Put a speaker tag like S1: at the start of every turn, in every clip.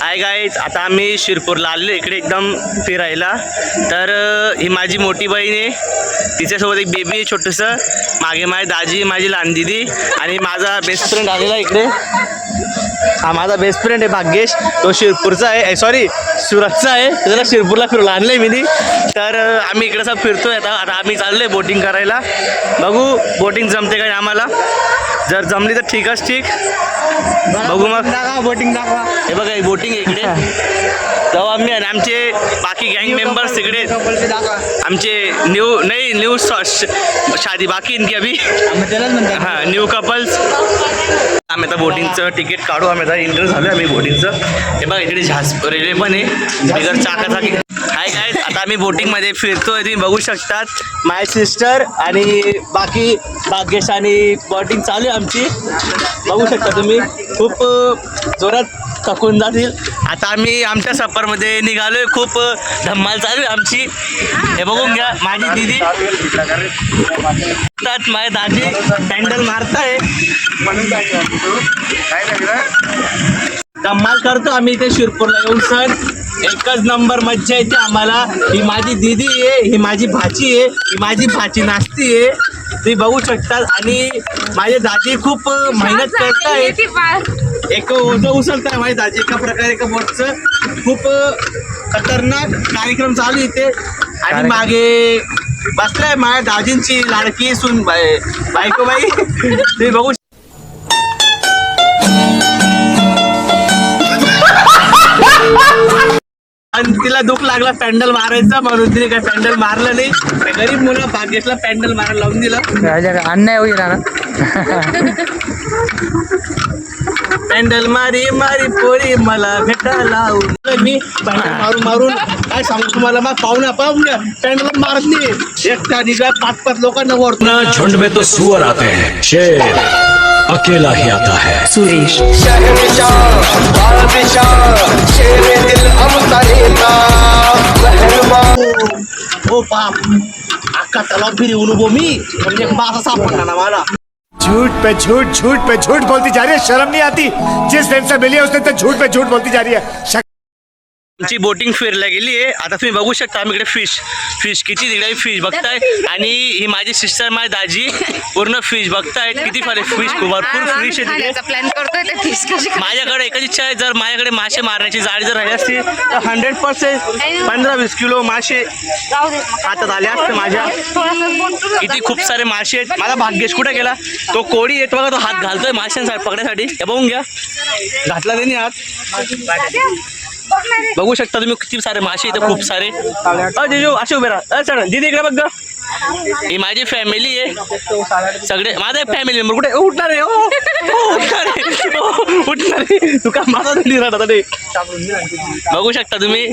S1: Hi guys आता आम्ही शिरपूरला आलेलो. इकडे एकदम फिरायला. तर ही माझी मोठी बहीण आहे. तिच्यासोबत एक बेबी आहे छोटंसं. मागे माझी दाजी माझी लहान दिदी आणि माझा बेस्ट फ्रेंड आलेला इकडे. हा माझा बेस्ट फ्रेंड आहे भाग्येश. तो शिरपूरचा आहे. सॉरी सुरतचा आहे. त्याला शिरपूरला फिरून आणलं आहे मी तर आम्ही इकडे सब फिरतोय आता. आता आम्ही चाललो आहे बोटिंग करायला. बघू बोटिंग जमते का आम्हाला. जर जमली तर ठीकच ठीक. बघू मग.
S2: दाखवा बोटिंग दाखवा.
S1: हे बघा बोटिंग इकडे. तेव्हा आम्ही आणि आमचे बाकी गँग मेंबर्स तिकडे
S2: दाखवा.
S1: आमचे न्यू नाही न्यू शादी बाकी इनकी अभी. हां न्यू कपल्स आम्ही आता बोटिंगचं तिकीट काढू. आम्ही आता इंटर झालो आम्ही बोटिंगचं हे बघा इकडे झास रेल्वे पण आहे. बिगर चाकाचाकी आम्ही बोटिंगमध्ये फिरतोय तुम्ही बघू शकतात. माय सिस्टर आणि बाकी भाग्यश आणि बोटिंग चालू आहे आमची. बघू शकता तुम्ही. खूप जोरात थकून जातील. आता आम्ही आमच्या सफरमध्ये निघालोय. खूप धम्माल चालू आहे आमची. हे बघून घ्या माझी दिदी. माझ्या दादी. दाजी पॅन्डल मारताय. धम्माल करतो आम्ही इथे शिरपूरला येऊन सर. एकच नंबर मज्जा येते आम्हाला. ही माझी दिदी आहे ही माझी भाची आहे ही माझी भाची नाचती आहे. तुम्ही बघू शकतात आणि माझे दाजी खूप मेहनत करतायत. एक ओझं उचलताय माझी दाजी. एका प्रकारे एका बोटचं. खूप खतरनाक कार्यक्रम चालू आहे इथे. आणि मागे बसलाय माझ्या दाजींची लाडकी सून बाय बायको बाई. तुम्ही बघू आणि तिला दुःख लागला पॅन्डल मारायचा. म्हणून तिने काय पॅन्डल मारलं नाही. त्या गरीब मुलं भाग्येशला पॅन्डल मारायला लावून दिलं.
S2: अन्याय होईल ना
S1: पॅन्डल मारी मारी पोरी मला भेटा लावून. मी पॅन्डल मारून मारून काय सांगू तुम्हाला? मग पाहुण्या पाहुण्या पॅन्डल मारत नाही. एकटा निघा पाच पाच लोकांना वरतो
S3: ना झुंड में तो सुअर आते हैं। शेर। अकेला ही आता है।
S4: सुरेश।
S1: हो बाप अक्का तलाव फिरी उनुभो मी म्हणजे एक सापडला ना मला
S5: झूठ पे झूठ झूठ पे झूठ बोलती जा रही है शर्म नहीं आती। जिस दिन से मिली है उस दिन से झूठ पे झूठ बोलती जा रही है।
S1: आमची बोटिंग फिरला गेली आहे. आता तुम्ही बघू शकता आम्ही इकडे फिश फिश किती तिकडे फिश बघताय. आणि ही माझी सिस्टर माझी दाजी पूर्ण फिश बघताय किती फार फिश भरपूर फिश आहे माझ्याकडे एकच इच्छा आहे जर माझ्याकडे मासे मारण्याची जाळी जर राहिली असती तर हंड्रेड पर्सेंट पंधरा वीस किलो मासे हातात आले असते माझ्या. किती खूप सारे मासे आहेत. माझा भाग्येश कुठे गेला? तो कोळी येत बघा तो हात घालतोय माशांसाठी पकड्यासाठी. हे बघून घ्या. घातला त्यांनी हात. बघू शकता तुम्ही किती सारे मासे इथे खूप सारे. अ जेजू असे उभे राहा. अ, चढ इकडे बघ ही माझी फॅमिली आहे. सगळे माझा एक फॅमिली मेंबर कुठे? उठणार आहे. ओ, उठणार आहे. ओ, उठणार आहे. माझा नाही ते बघू शकता तुम्ही.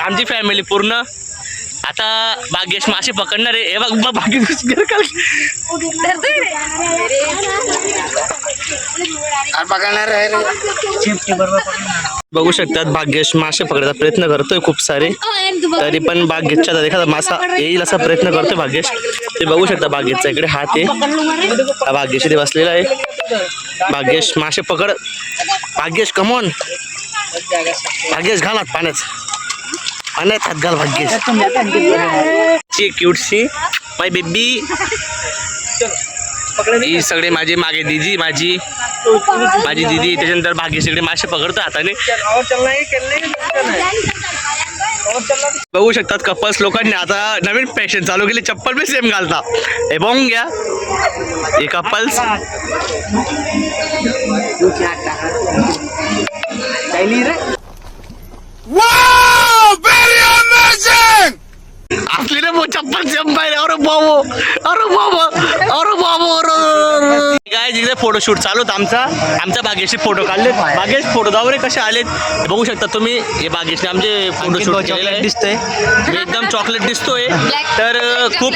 S1: आमची फॅमिली पूर्ण. आता भाग्येश मासे पकडणार आहे. हे बघ भाग्येश बघू शकतात भाग्येश मासे पकडायचा प्रयत्न करतोय खूप सारे. तरी पण भाग्येशच्या एखादा मासा येईल असा प्रयत्न करतोय भाग्येश. ते बघू शकता भाग्येशचा इकडे हात आहे. हा भाग्येश इथे बसलेला आहे. भाग्येश मासे पकड. भाग्येश कमोन भाग्येश घाल हात पाण्यात. पाण्यात हात घाल भाग्येश. ची क्यूटशी माय बेबी ही सगळे माझे मागे दिदी माझी माझी दिदी त्याच्यानंतर भाग्येश इकडे मासे पकडतो हाताने. बघू शकतात कपल्स लोकांनी आता नवीन फॅशन चालू केली चप्पल बी सेम घालता. हे बघून घ्या. हे कपल्स असली रे वो चप्पल सेम पाहिजे अरे बाबो अरे बाबा अरे बाबो अरे काय जिथे फोटोशूट चालू होतं आमचा. आमच्या बागेशी फोटो काढले बागेश फोटो दाव रे कसे आलेत? बघू शकता तुम्ही. हे बागेशने आमचे फोटोशूट केलेलं आहे.
S2: दिसतंय.
S1: एकदम चॉकलेट दिसतोय. तर खूप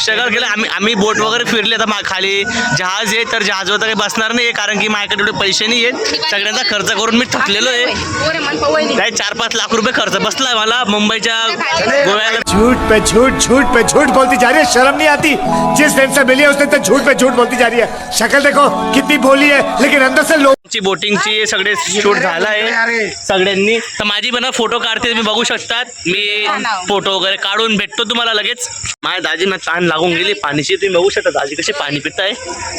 S1: स्ट्रगल केलं आम्ही आम्ही बोट वगैरे फिरले आता मा- खाली. जहाज आहे तर जहाजवर तर काही बसणार नाही कारण की माझ्याकडे एवढे पैसे नाही आहेत सगळ्यांचा खर्च करून मी थकलेलो आहे. काय चार पाच लाख रुपये खर्च बसलाय मला. मुंबईच्या गोव्याला
S5: झूठ पे झूठ झूठ पे झूठ बोलती जा रही है। शर्म नहीं आती। जिस दिन से मिली है उसने तो झूठ पे झूठ बोलती जा रही है। शक्ल देखो। कितनी भोली है लेकिन अंदर से लोग
S1: ची बोटिंगची सगळे शूट झालं आहे सगळ्यांनी. तर माझी पण फोटो काढते तुम्ही बघू शकतात. मी फोटो वगैरे काढून भेटतो तुम्हाला लगेच. माझ्या दाजींना ताण लागून गेली पाणीची तुम्ही बघू शकता. दाजी कशी पाणी पिताय.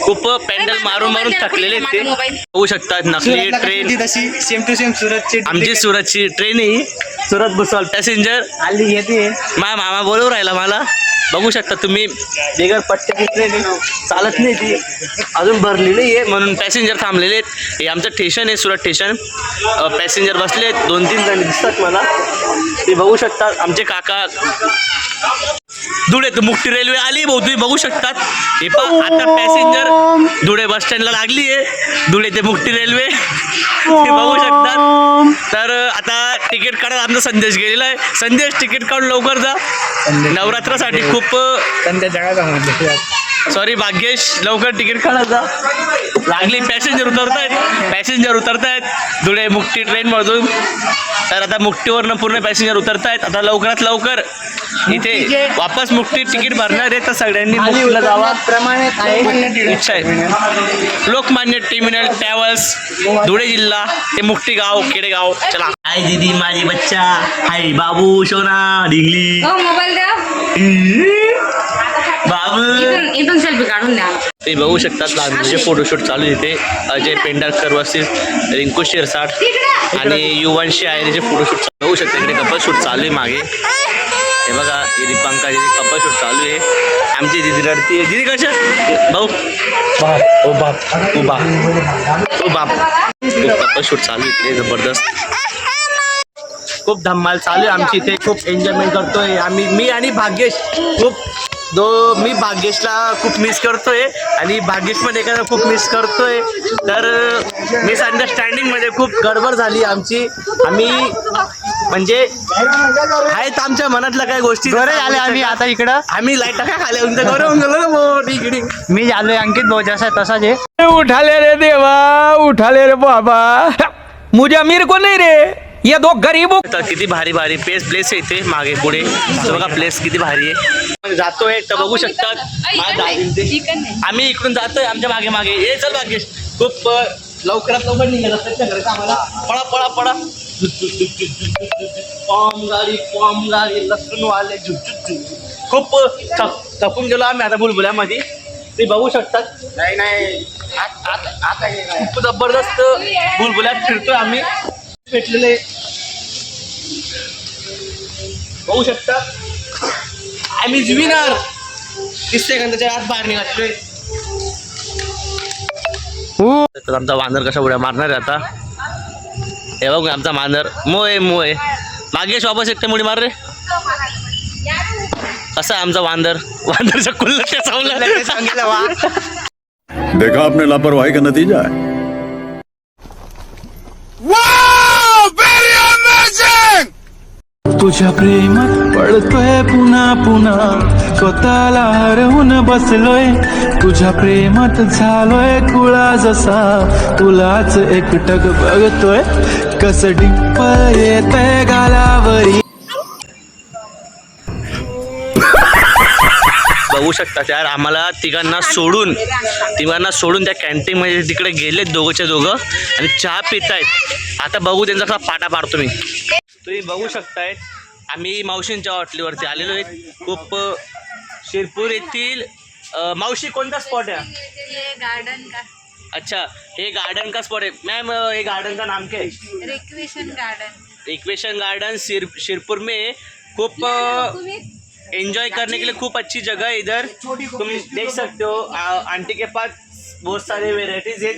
S1: खूप पॅन्डल मारून मारून थकलेले ते. बघू शकतात नकली ट्रेन
S2: तशी सेम टू सेम सुरतची
S1: आमची सुरतची ट्रेन ही. सुरत भुसावळ पॅसेंजर
S2: आली येते.
S1: माझा मामा बोलवू राहिला मला. बघू शकता तुम्ही. बिगर पट्ट्याची ट्रेन आहे. चालत नाही ती. अजून भरलेली आहे म्हणून पॅसेंजर थांबलेले आहेत. हे आमचं स्टेशन आहे सुरत स्टेशन पॅसेंजर बसले आहेत. दोन तीन जण दिसतात मला. ते बघू शकतात. आमचे काका धुळे मुक्ती रेल्वे आली भाऊ तुम्ही बघू शकतात. हे पहा आता पॅसेंजर धुळे बस स्टँडला लागली आहे. धुळे ते मुक्ती रेल्वे. ते बघू तिकीट काढा आमचा संदेश गेलेला आहे. संदेश तिकीट काढून लवकर जा. नवरात्रासाठी खूप
S2: संध्या जगाचा
S1: सॉरी भाग्येश लवकर तिकीट काढा जा. लागली पॅसेंजर उतरतायत पॅसेंजर उतरतायत. धुळे मुक्ती ट्रेनमधून तर आता मुक्तीवरनं पूर्ण पॅसेंजर उतरतायत. आता लवकरात लवकर इथे वापस मुक्ती तिकीट भरणार आहे. तर सगळ्यांनी मुक्तीला जावा.
S2: प्रमाणे आहे
S1: इच्छा आहे. लोकमान्य टिमिनल ट्रॅव्हल्स धुळे जिल्हा ते मुक्ती गाव केडेगाव चला. हाय दीदी माझी बच्चा. हाय बाबू सोना डिंगली.
S4: हो मोबाईल द्या.
S1: बाबू.
S4: इथून सेल्फी काढून द्या
S1: ते बघू शकतात लहानचे फोटोशूट चालू इथे. अजय पेंढारकर वसील रिंकू शिरसाट आणि युवांशी आयरीचे फोटोशूट बघू शकता इकडे कपल शूट चालू आहे मागे. हे बघा रिपांका कपल शूट चालू आहे. आमची दिदी रडती आहे. दिदी कशा? भाऊ. बाप ओ बाप ओ बाप ओ बाप कपल शूट चालू आहे इकडे जबरदस्त. खूप धम्माल चालू आहे आमची इथे. खूप एन्जॉयमेंट करतोय. आम्ही मी आणि भाग्येश खूप दो मी भाग्येशला खूप मिस करतोय आणि भाग्येश पण एखादा खूप मिस करतोय. तर मिसअंडरस्टँडिंगमध्ये खूप गडबड झाली आमची. आम्ही म्हणजे आहेत आमच्या मनातल्या काही गोष्टी.
S2: बरे झाले आम्ही आता इकडं.
S1: आम्ही लाइट काय खाल्या उंच गौरव होऊन गेलो ना
S2: मी झालोय अंकित भाऊ जसा आहे तसाच आहे.
S6: उठाले रे देवा उठाले रे बाबा. मुझे अमीर को नहीं रे? ये दो गरीबों
S1: किती भारी भारी प्लेस प्लेस आहे इथे मागे पुढे. तर बघा प्लेस किती भारी आहे. जातोय तर बघू शकतात. आम्ही इकडून जातोय आमच्या मागे मागे. ये चल भाग्येश. खूप लवकरात लवकर घरी आम्हाला. पळा पळा पळा. पॉम गाडी पॉम गाडी लसूण वाले झुक झुक झुक खूप थकून गेलो आम्ही आता बुलबुल्यामध्ये. ते बघू शकतात.
S2: नाही नाही. आता
S1: खूप जबरदस्त बुलबुल्यात फिरतोय आम्ही. भेटलेले. बघू शकता. आम्ही विनर तीस सेकंदाच्या आत बाहेर निघालोय. तर आमचा वानर कशा उड्या मारणार आहे आता? हे बघ आमचा वानर मोय मोय. मागेश वापस एकटे मुडी मार रे? कसा आहे आमचा वांदर. वांदरचा कुल्ल
S2: सांगितलं वा.
S3: देखा आपने लापरवाही का नतीजा है?
S7: तुझ्या प्रेमात पडतोय पुन्हा पुन्हा. स्वतःला हरवून बसलोय. तुझ्या प्रेमात झालोय कुळा जसा. तुलाच एकटक बघतोय. कस डिंपल येतय गालावरी.
S1: बघू शकता यार आम्हाला तिघांना सोडून तिघांना सोडून त्या कॅन्टीनमध्ये तिकडे गेलेत दोघंच्या दोघं. आणि चहा पित आहेत आता बघू त्यांचा कसा पाटा पाडतो मी. तुम्ही बघू शकताय आम्ही मावशींच्या हॉटेलवरती आलेलो आहेत. खूप शिरपूर येथील मावशी कोणता स्पॉट आहे?
S4: ये गार्डन का?
S1: अच्छा हे गार्डन का स्पॉट है मैम ये गार्डन का नाम क्या? है
S4: रिक्वेशन गार्डन
S1: इक्वेशन गार्डन सिर शिरपुर में खूप एंजॉय करने के लिए खूप अच्छी जगह है इधर। तुम देख सकते हो आंटी के पास बहुत सारे वेराइटीज है।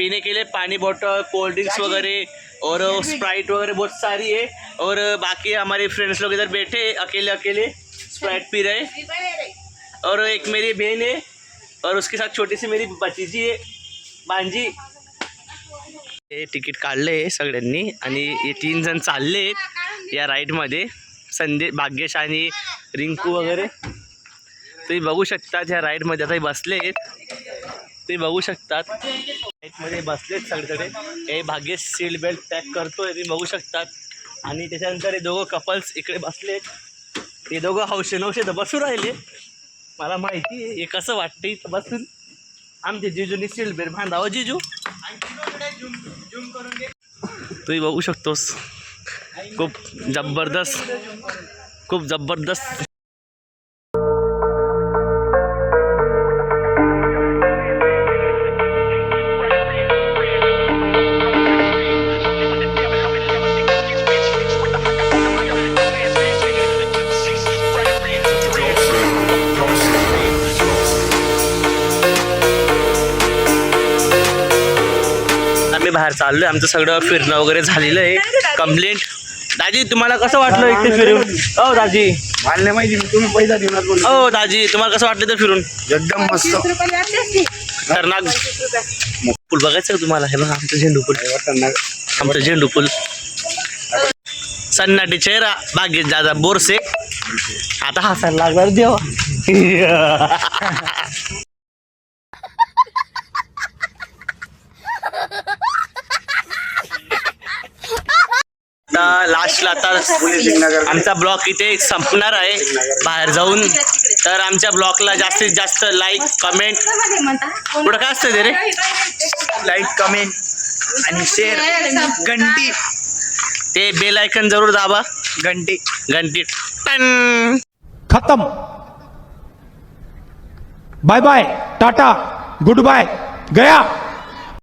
S1: पीने के लिए पानी बॉटल कोल्ड ड्रिंक्स वगैरह और स्प्राइट वगैरह बहुत सारी है और बाकी हमारे फ्रेंड्स लोग इधर बैठे अकेले अकेले स्प्राइट पी रहे। और एक मेरी बहन है और उसके साथ छोटी सी मेरी भतीजी आहे भांजी। हे तिकीट काढले सगळ्यांनी आणि हे तीन जण चालले या राईडमध्ये संदे भाग्येश आणि रिंकू वगैरे. तुम्ही बघू शकतात ह्या राईडमध्ये आता हे बसलेत ते बघू शकतात. मध्ये बसलेत सगळीकडे. हे भाग्येश सीट बेल्ट पॅक करतोय ते बघू शकतात. आणि त्याच्यानंतर हे दोघं कपल्स इकडे बसलेत. ते दोघं हौशे नवशे तर बसून राहिले. मला माहिती आहे हे कसं वाटते इथं बसून. आमचे जिजूनी सीट बेल्ट बांधावं जिजू? तुम्ही बघू शकतोस. खूप जबरदस्त. खूप जबरदस्त. बाहेर चाललोय. आमचं सगळं फिरणं वगैरे झालेलं आहे. कंप्लेंट दाजी? तुम्हाला कसं वाटलं इथे फिरून? हो दाजी.
S2: मानले माहिती मी तुम्ही पैसा देणार बोल
S1: हो दाजी तुम्हाला कसं वाटलं तर फिरून?
S2: एकदम मस्त.
S1: खतरनाक पूल बघायचं का तुम्हाला? हे बघा आमचं झेंडू पूल आमचं झेंडू पूल सन्नाटी चेहरा बागेत दादा बोरसे. आता हसायला लागणार देवा. आता लास्टला आता आमचा ब्लॉग इथे संपणार आहे. बाहेर जाऊन. तर आमच्या ब्लॉगला जास्तीत जास्त लाईक कमेंट पुढं काय असतं ते रे?
S2: लाईक कमेंट आणि शेअर घंटी.
S1: ते बेल आयकन जरूर दाबा.
S2: घंटी.
S1: घंटी. टन.
S8: खत्म. Bye bye tata good bye गया.